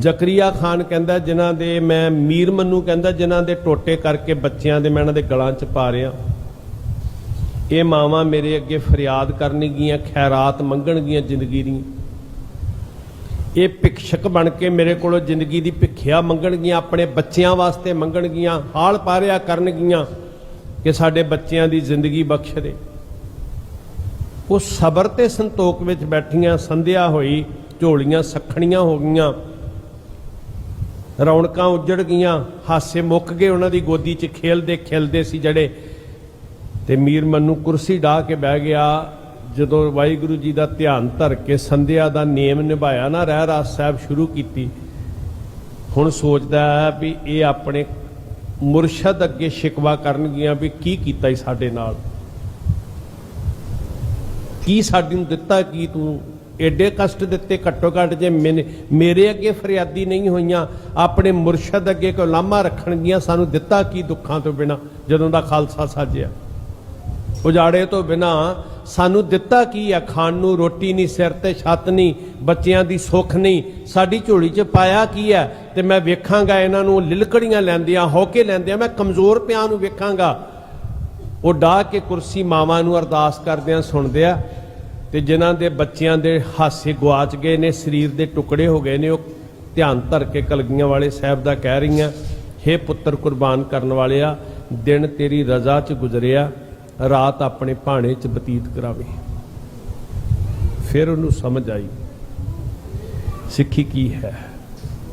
ਜ਼ਕਰੀਆ ਖਾਨ ਕਹਿੰਦਾ, ਜਿਨ੍ਹਾਂ ਦੇ ਮੈਂ ਮੀਰ ਮੰਨੂ ਕਹਿੰਦਾ, ਜਿਨ੍ਹਾਂ ਦੇ ਟੋਟੇ ਕਰਕੇ ਬੱਚਿਆਂ ਦੇ ਮੈਂ ਇਹਨਾਂ ਦੇ ਗਲਾਂ 'ਚ ਪਾ ਰਿਆਂ ਇਹ ਮਾਵਾਂ ਮੇਰੇ ਅੱਗੇ ਫਰਿਆਦ ਕਰਨਗੀਆਂ, ਖੈਰਾਤ ਮੰਗਣਗੀਆਂ ਜ਼ਿੰਦਗੀ ਦੀ ਇਹ ਭਿਕਸ਼ਕ ਬਣ ਕੇ ਮੇਰੇ ਕੋਲੋਂ ਜ਼ਿੰਦਗੀ ਦੀ ਭਿੱਖਿਆ ਮੰਗਣਗੀਆਂ, ਆਪਣੇ ਬੱਚਿਆਂ ਵਾਸਤੇ ਮੰਗਣਗੀਆਂ, ਹਾਲ ਪਾਰਿਆ ਕਰਨਗੀਆਂ ਕਿ ਸਾਡੇ ਬੱਚਿਆਂ ਦੀ ਜ਼ਿੰਦਗੀ ਬਖਸ਼ ਦੇ। ਉਹ ਸਬਰ ਤੇ ਸੰਤੋਖ ਵਿੱਚ ਬੈਠੀਆਂ, ਸੰਧਿਆ ਹੋਈ, ਝੋਲੀਆਂ ਸਖਣੀਆਂ ਹੋ ਗਈਆਂ ਰੌਣਕਾਂ ਉੱਜੜ ਗਈਆਂ, ਹਾਸੇ ਮੁੱਕ ਗਏ, ਉਹਨਾਂ ਦੀ ਗੋਦੀ 'ਚ ਖੇਲਦੇ ਖੇਲਦੇ ਸੀ ਜਿਹੜੇ। ਤੇ ਮੀਰ ਮੰਨੂ ਕੁਰਸੀ ਢਾ ਕੇ ਬਹਿ ਗਿਆ। ਜਦੋਂ ਵਾਹਿਗੁਰੂ ਜੀ ਦਾ ਧਿਆਨ ਧਰ ਕੇ ਸੰਧਿਆ ਦਾ ਨੇਮ ਨਿਭਾਇਆ ਨਾ, ਰਹਿ ਰਾਸ ਸਾਹਿਬ ਸ਼ੁਰੂ ਕੀਤੀ। ਹੁਣ ਸੋਚਦਾ ਹੈ ਵੀ ਇਹ ਆਪਣੇ ਮੁਰਸ਼ਦ ਅੱਗੇ ਸ਼ਿਕਵਾ ਕਰਨਗੀਆਂ ਵੀ ਕੀ ਕੀਤਾ ਈ ਸਾਡੇ ਨਾਲ? ਕੀ ਸਾਡੀ ਨੂੰ ਦਿੱਤਾ, ਕੀ ਤੂੰ ਐਡੇ ਕਸ਼ਟ ਦਿੱਤੇ ਘੱਟੋ ਘੱਟ ਜੇ ਮੈਨੇ- ਮੇਰੇ ਅੱਗੇ ਫਰਿਆਦੀ ਨਹੀਂ ਹੋਈਆਂ, ਆਪਣੇ ਮੁਰਸ਼ਦ ਅੱਗੇ ਕੋ ਲਾਮਾ ਰੱਖਣਗੀਆਂ ਸਾਨੂੰ ਦਿੱਤਾ ਕੀ ਦੁੱਖਾਂ ਤੋਂ ਬਿਨਾ, ਜਦੋਂ ਦਾ ਖਾਲਸਾ ਸਾਜਿਆ। ਉਜਾੜੇ ਤੋਂ ਬਿਨਾ ਸਾਨੂੰ ਦਿੱਤਾ ਕੀ ਆ, ਖਾਣ ਨੂੰ ਰੋਟੀ ਨਹੀਂ, ਸਿਰ ਤੇ ਛੱਤ ਨਹੀਂ, ਬੱਚਿਆਂ ਦੀ ਸੁੱਖ ਨਹੀਂ, ਸਾਡੀ ਝੋਲੀ 'ਚ ਪਾਇਆ ਕੀ ਹੈ ਤੇ ਮੈਂ ਵੇਖਾਂਗਾ ਇਹਨਾਂ ਨੂੰ ਲਿਲਕੜੀਆਂ ਲੈਂਦਿਆਂ, ਹੌਕੇ ਲੈਂਦਿਆਂ, ਮੈਂ ਕਮਜ਼ੋਰ ਪਿਆਂ ਨੂੰ ਵੇਖਾਂਗਾ। ਉਹ ਡਾ ਕੇ ਕੁਰਸੀ ਮਾਵਾਂ ਨੂੰ ਅਰਦਾਸ ਕਰਦਿਆਂ ਸੁਣਦਿਆ ਤੇ ਜਿਨ੍ਹਾਂ ਦੇ ਬੱਚਿਆਂ ਦੇ ਹਾਸੇ ਗਵਾਚ ਗਏ ਨੇ, ਸਰੀਰ ਦੇ ਟੁਕੜੇ ਹੋ ਗਏ ਨੇ, ਉਹ ਧਿਆਨ ਧਰ ਕੇ ਕਲਗੀਆਂ ਵਾਲੇ ਸਾਹਿਬ ਦਾ ਕਹਿ ਰਹੀਆਂ, ਹੇ ਪੁੱਤਰ ਕੁਰਬਾਨ ਕਰਨ ਵਾਲਿਆ, ਦਿਨ ਤੇਰੀ ਰਜ਼ਾ 'ਚ ਗੁਜ਼ਰਿਆ, ਰਾਤ ਆਪਣੇ ਭਾਣੇ 'ਚ ਬਤੀਤ ਕਰਾਵੇ। ਫਿਰ ਉਹਨੂੰ ਸਮਝ ਆਈ ਸਿੱਖੀ ਕੀ ਹੈ।